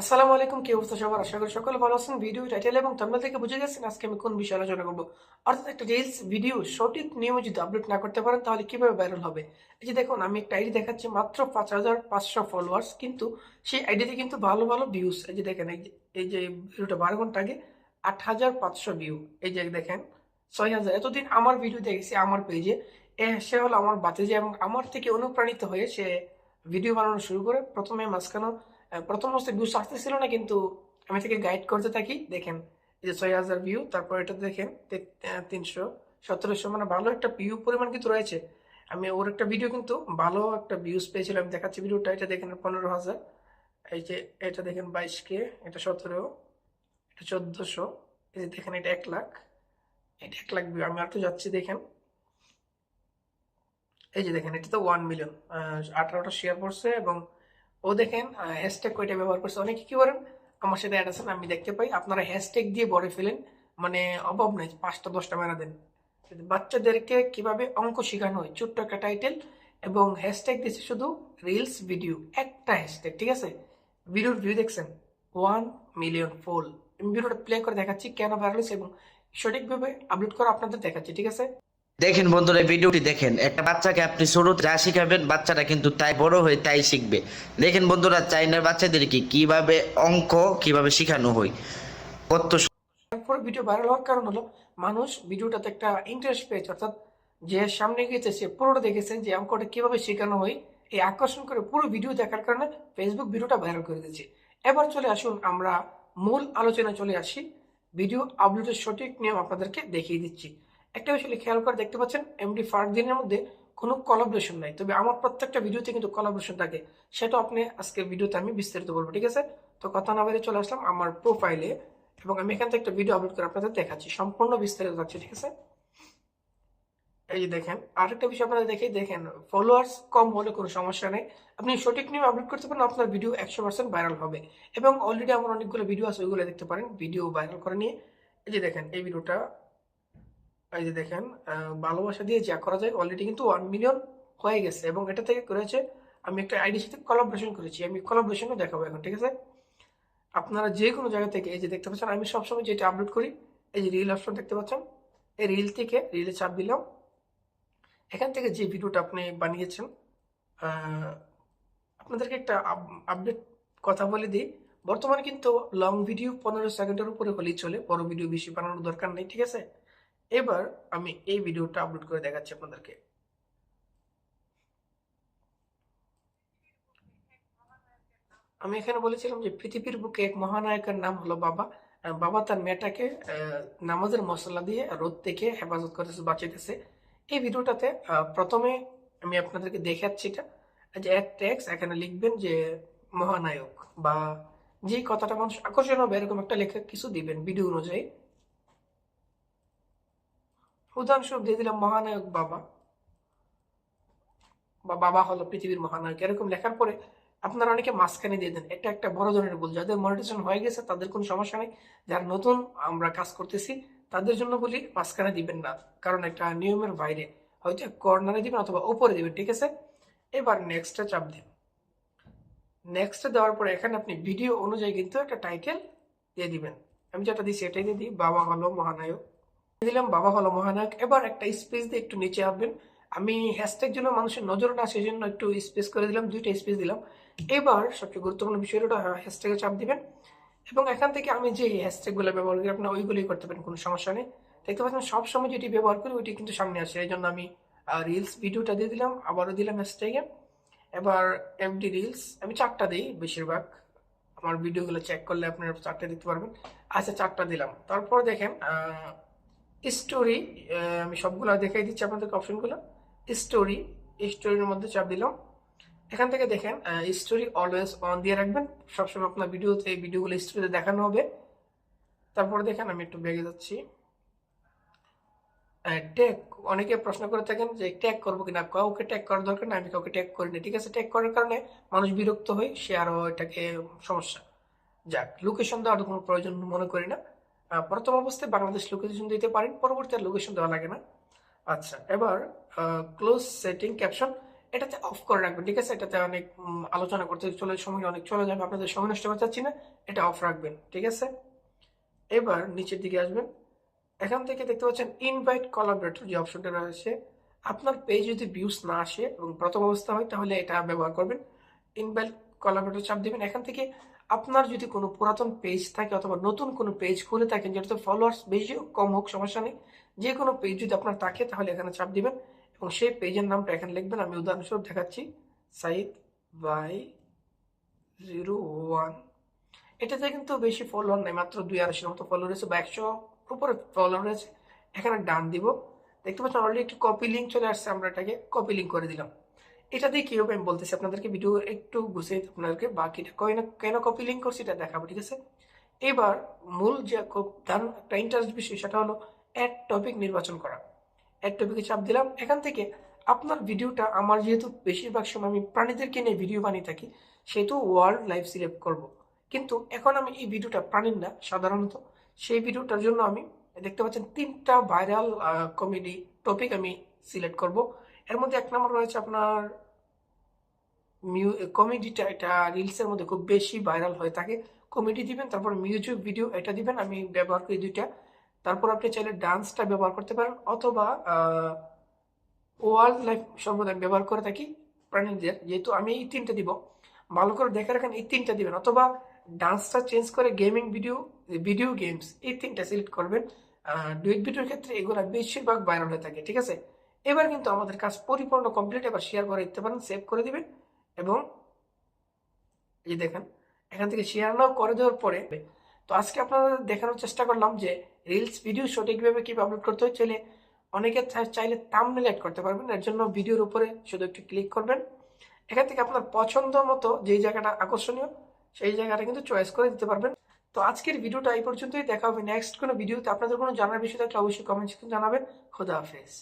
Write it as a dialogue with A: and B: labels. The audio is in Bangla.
A: আসসালামু আলাইকুম, কি অবস্থা সবার? আশা করি সকলে ভালো আছেন। ভিডিও টাইটেল এবং থাম্বনেল থেকে বুঝে গেছেন আজকে আমি কোন বিষয়ে আলোচনা করব। অর্থাৎ একটা রিলস ভিডিও সঠিক নিয়মে যদি আপলোড না করতে পারেন, তাহলে কীভাবে ভাইরাল হবে? এই যে দেখুন, আমি একটা আইডি দেখাচ্ছি, মাত্র পাঁচ হাজার পাঁচশো ফলোয়ার্স কিন্তু সেই আইডিতে কিন্তু ভালো ভালো ভিউস এই যে দেখেন, এই যে এই যে ভিডিওটা বারো ঘণ্টা আগে, আট হাজার পাঁচশো ভিউ এই যে দেখেন, ছয় হাজার। এতদিন আমার ভিডিও দেখেছি আমার পেজে সে হলো আমার বাতিজে এবং আমার থেকে অনুপ্রাণিত হয়ে সে ভিডিও বানানো শুরু করে, প্রথমে মাঝখানে প্রথম অবস্থায় ভিউজ আসতেছিল না, কিন্তু আমি থেকে গাইড করতে থাকি। দেখেন, এই যে ছয় হাজার ভিউ তারপর এটা দেখেন তিনশো, সতেরোশো মানে ভালো একটা ভিউ পরিমাণ কিন্তু রয়েছে। আমি ওর একটা ভিডিও কিন্তু ভালো একটা ভিউজ পেয়েছিলাম, আমি দেখাচ্ছি ভিডিওটা এটা দেখেন পনেরো হাজার। এই যে এটা দেখেন বাইশ কে, এটা সতেরো, এটা চোদ্দশো, এই যে দেখেন এটা এক লাখ, এটা এক লাখ ভিউ আমি আর একটু যাচ্ছি, দেখেন। এই যে দেখেন, এটা তো ওয়ান মিলিয়ন আঠারোটা শেয়ার করছে এবং ও দেখেন হ্যাশট্যাগ কয়টা ব্যবহার করছে। অনেকে কি করেন? আমার সাথে অ্যাড আছেন, আমি দেখতে পাই। আপনারা হ্যাশট্যাগ দিয়ে বড়ে ফেলেন মানে অভাব নেই, পাঁচটা, দশটা মেরা দেন। বাচ্চাদেরকে কীভাবে অঙ্ক শেখানো হয়? ছোট্ট একটা টাইটেল এবং হ্যাশট্যাগ দিচ্ছে শুধু রিলস ভিডিও একটা হ্যাশট্যাগ ঠিক আছে? ভিডিওর ভিউ দেখছেন? ওয়ান মিলিয়ন ফোল ভিডিওটা প্লে করে দেখাচ্ছি, কেন ভাইরাল এবং সঠিকভাবে আপলোড করে আপনাদের দেখাচ্ছি, ঠিক আছে?
B: দেখেন বন্ধুরা ভিডিওটি দেখেন, একটা বাচ্চাকে আপনি ছোট যা শিখাবেন, বাচ্চাটা কিন্তু তাই বড় হয়ে তাই শিখবে। দেখেন বন্ধুরা, চাইনার বাচ্চাদেরকে কীভাবে অঙ্ক, কীভাবে শেখানো হয়। কত
A: তারপর ভিডিও ভাইরাল হওয়ার কারণ হলো, মানুষ ভিডিওটাতে একটা ইন্টারেস্ট পেয়েছে, অর্থাৎ যে সামনে গিয়েছে, সে পুরোটা দেখেছেন যে অঙ্কটা কীভাবে শেখানো হয়। এই আকর্ষণ করে পুরো ভিডিও দেখার কারণে ফেসবুক ভিডিওটা ভাইরাল করে দিয়েছে। এবার চলে আসুন, আমরা মূল আলোচনায় চলে আসি। ভিডিও আপলোডের সঠিক নিয়ম আপনাদেরকে দেখিয়ে দিচ্ছি। একটা বিষয় খেয়াল করে দেখতে পাচ্ছেন এমডি দিনের মধ্যে কোনো কলাবরেশন নাই। তবে আমার প্রত্যেকটা ভিডিওতে কিন্তু কলাবরেশন থাকে। সেটা আপনি আজকের ভিডিওতে আমি বিস্তারিত বলব, ঠিক আছে? তো কথা না বেরিয়ে চলে আসলাম আমার প্রোফাইলে এবং আমি এখান থেকে একটা ভিডিও আপলোড করে আপনাদের দেখাচ্ছি। সম্পূর্ণ বিস্তারিত থাকছে, ঠিক আছে? এই যে দেখেন, আরেকটা বিষয় আপনাদের দেখে দেখেন ফলোয়ার্স কম হলে কোনো সমস্যা নেই। আপনি সঠিক নিয়ম আপলোড করতে পারেন, আপনার ভিডিও একশো পার্সেন্ট ভাইরাল হবে। এবং অলরেডি আমার অনেকগুলো ভিডিও আছে, ওইগুলো দেখতে পারেন ভিডিও ভাইরাল করে নিয়ে। এই যে দেখেন, এই ভিডিওটা এই যে দেখেন ভালোবাসা দিয়ে যা করা যায় অলরেডি কিন্তু ওয়ান মিলিয়ন হয়ে গেছে এবং এটা থেকে করেছে আমি একটা আইডির সাথে কোলাবোরেশন করেছি। আমি কোলাবোরেশনও দেখাবো এখন, ঠিক আছে? আপনারা যে কোনো জায়গা থেকে, এই যে দেখতে পাচ্ছেন, আমি সবসময় যেটা আপলোড করি, এই যে রিল অপশন দেখতে পাচ্ছেন, এই রিল থেকে রিলে চাপ দিলাম। এখান থেকে যে ভিডিওটা আপনি বানিয়েছেন আপনাদেরকে একটা আপডেট কথা বলে দিই। বর্তমানে কিন্তু লং ভিডিও পনেরো সেকেন্ডের উপরে হলেই চলে, বড় ভিডিও বেশি বানানোর দরকার নেই, ঠিক আছে? এবার আমি এই ভিডিওটা আপলোড করে দেখাচ্ছি আপনাদেরকে। আমি এখানে বলেছিলাম যে পৃথিবীর বুকে এক মহানায়কের নাম হলো বাবা। বাবা তার মেয়েটাকে নামাজের মশলা দিয়ে রোদ থেকে হেফাজত করেছে বাঁচাইতেছে। এই ভিডিওটাতে প্রথমে আমি আপনাদেরকে দেখাচ্ছি এটা। যে এক ট্যাক্স এখানে লিখবেন যে মহানায়ক বা যে কথাটা মানুষ আকর্ষণ হবে এরকম একটা লেখা কিছু দিবেন ভিডিও অনুযায়ী। উদাহরণস্বরূপ দিয়ে দিলাম মহানায়ক বাবা। বা বাবা হলো পৃথিবীর মহানায়ক। এরকম লেখার পরে আপনারা অনেকে মাঝখানে দিয়ে দেন। এটা একটা বড় ধরনের ভুল। যাদের মনিটেশন হয়ে গেছে, তাদের কোনো সমস্যা নেই। যারা নতুন আমরা কাজ করতেছি, তাদের জন্য বলি মাঝখানে দিবেন না। কারণ একটা নিয়মের বাইরে। হয়তো কর্নারে দিবেন অথবা উপরে দিবেন, ঠিক আছে? এবার নেক্সটে চাপ দিন। নেক্সটে দেওয়ার পরে এখানে আপনি ভিডিও অনুযায়ী কিন্তু একটা টাইটেল দিয়ে দিবেন। আমি যেটা দিচ্ছি এটাই দিয়ে দিই। বাবা হলো মহানায়ক। দিলাম, বাবা হলো মহানায়ক। এবার একটা স্পেস দিয়ে একটু নিচে আসবেন আমি হ্যাশট্যাগ জন্য মানুষের নজর না সেই জন্য একটু স্পেস করে দিলাম, দুইটা স্পেস দিলাম। এবার সবচেয়ে গুরুত্বপূর্ণ বিষয় হলো হ্যাশট্যাগে চাপ দিবেন। এবং এখান থেকে আমি যে হ্যাশট্যাগুলো ব্যবহার করি, আপনার ওইগুলোই করতে পারেন, কোনো সমস্যা নেই। দেখতে পাচ্ছেন, সব সময় যেটি ব্যবহার করি, ওইটি কিন্তু সামনে আসে। এই জন্য আমি রিলস ভিডিওটা দিয়ে দিলাম, আবারও দিলাম হ্যাশট্যাগে এবার এমডি রিলস আমি চারটা দিই বেশিরভাগ। আমার ভিডিওগুলো চেক করলে আপনারা চারটে দেখতে পারবেন। আচ্ছা চারটা দিলাম। তারপর দেখেন স্টোরি আমি সবগুলো দেখাই দিচ্ছি আপনাদেরকে অপশনগুলো স্টোরি স্টোরির মধ্যে চাপ দিলাম। এখান থেকে দেখেন স্টোরি অলওয়েজ অন দিয়ে রাখবেন। সবসময় আপনার ভিডিওতে এই ভিডিওগুলো স্টোরিতে দেখানো হবে। তারপরে দেখেন, আমি একটু বেগে যাচ্ছি। ট্যাগ অনেকে প্রশ্ন করে থাকেন যে ট্যাগ করব কিনা? কাউকে ট্যাগ করার দরকার না আমি কাউকে ট্যাগ করিনি। ঠিক আছে ট্যাগ করার কারণে মানুষ বিরক্ত হয়, সে আরও এটাকে সমস্যা। যাক লোকেশন দেওয়ার কোনো প্রয়োজন মনে করি না। প্রথম অবস্থায় বাংলাদেশ লোকেশন দিতে পারেন, পরবর্তী আর লোকেশন দেওয়া লাগে না। আচ্ছা এবার ক্লোজ সেটিং ক্যাপশন এটাতে অফ করে রাখবেন, ঠিক আছে? এটাতে অনেক আলোচনা করতে চলে, সময় অনেক চলে যাবে, আপনাদের সময় নষ্ট করতে চাচ্ছি না, এটা অফ রাখবেন, ঠিক আছে? এবার নিচের দিকে আসবেন, এখান থেকে দেখতে পাচ্ছেন ইনভাইট কোলাবরেটর যে অপশনটা রয়েছে, আপনার পেজ যদি ভিউজ না আসে এবং প্রথম অবস্থা হয়, তাহলে এটা ব্যবহার করবেন ইনভাইট কোলাবরেটর চাপ দিবেন, এখান থেকে আপনার যদি কোনো পুরাতন পেজ থাকে অথবা নতুন কোনো পেজ খুলে থাকেন, যেটাতে ফলোয়ার্স বেশি হোক, কম হোক, সমস্যা নেই, যে কোনো পেজ যদি আপনার থাকে, তাহলে এখানে চাপ দিবেন এবং সেই পেজের নামটা এখানে লিখবেন। আমি উদাহরণস্বরূপ দেখাচ্ছি, সাইদ বাই জিরো ওয়ান। এটাতে কিন্তু বেশি ফলোয়ার নেই, মাত্র দুই আড়াইশোর মতো ফলোয়ার রয়েছে বা একশো উপরে ফলোয়ার রয়েছে। এখানে ডান দিব। দেখতে পাচ্ছেন অলরেডি একটু কপি লিঙ্ক চলে আসছে, আমরা এটাকে কপি লিঙ্ক করে দিলাম। এটা দিয়ে কি হবে আমি বলতেছি, আপনাদেরকে ভিডিও একটু গুছিয়ে আপনাদেরকে বাকিটা কেন কেন কপি লিঙ্ক করছি এটা দেখাবো, ঠিক আছে? এবার মূল যে দারুণ একটা ইন্টারেস্ট বিষয়, সেটা হলো অ্যাড টপিক নির্বাচন করা। অ্যাড টপিকে চাপ দিলাম, এখান থেকে আপনার ভিডিওটা আমার যেহেতু বেশিরভাগ সময় আমি প্রাণীদেরকে নিয়ে ভিডিও বানিয়ে থাকি, সেহেতু ওয়ার্ল্ড লাইফ সিলেক্ট করব। কিন্তু এখন আমি এই ভিডিওটা প্রাণীর না, সাধারণত সেই ভিডিওটার জন্য আমি দেখতে পাচ্ছেন তিনটা ভাইরাল কমেডি টপিক আমি সিলেক্ট করব। এর মধ্যে এক নম্বর রয়েছে আপনার মিউ কমেডিটা এটা রিলসের মধ্যে খুব বেশি ভাইরাল হয়ে থাকে। কমেডি দিবেন, তারপর মিউজিক ভিডিও এটা দিবেন, আমি ব্যবহার করি দুইটা। তারপর আপনি চাইলে ডান্সটা ব্যবহার করতে পারেন, অথবা ওয়ার্ল্ড লাইফ সর্বদা ব্যবহার করে থাকি, প্রাণীদের। যেহেতু আমি এই তিনটা দিব, ভালো করে দেখে রাখেন, এই তিনটা দিবেন। অথবা ডান্সটা চেঞ্জ করে গেমিং ভিডিও ভিডিও গেমস এই তিনটা সিলেক্ট করবেন। ডুয়েট ভিডিওর ক্ষেত্রে এগুলো বেশিরভাগ ভাইরাল হয়ে থাকে, ঠিক আছে? এবার কিন্তু আমাদের কাজ পরিপূর্ণ কমপ্লিট এবার শেয়ার করে দিতে পারেন সেভ করে দিবেন। এবং এই দেখেন, এখান থেকে শেয়ার নাও করে দেওয়ার পরে, তো আজকে আপনাদের দেখানোর চেষ্টা করলাম যে রিলস ভিডিও সঠিকভাবে কীভাবে আপলোড করতে হয়। চাইলে অনেকে চাইলে থাম্বনেল অ্যাড করতে পারবেন, এর জন্য ভিডিওর উপরে শুধু একটু ক্লিক করবেন। এখান থেকে আপনার পছন্দ মতো যেই জায়গাটা আকর্ষণীয়, সেই জায়গাটা কিন্তু চয়েস করে দিতে পারবেন। তো আজকের ভিডিওটা এই পর্যন্তই, দেখা হবে নেক্সট কোনো ভিডিওতে আপনাদের কোনো জানার বিষয় থাকলে অবশ্যই কমেন্ট জানাবেন। খোদা হাফেজ।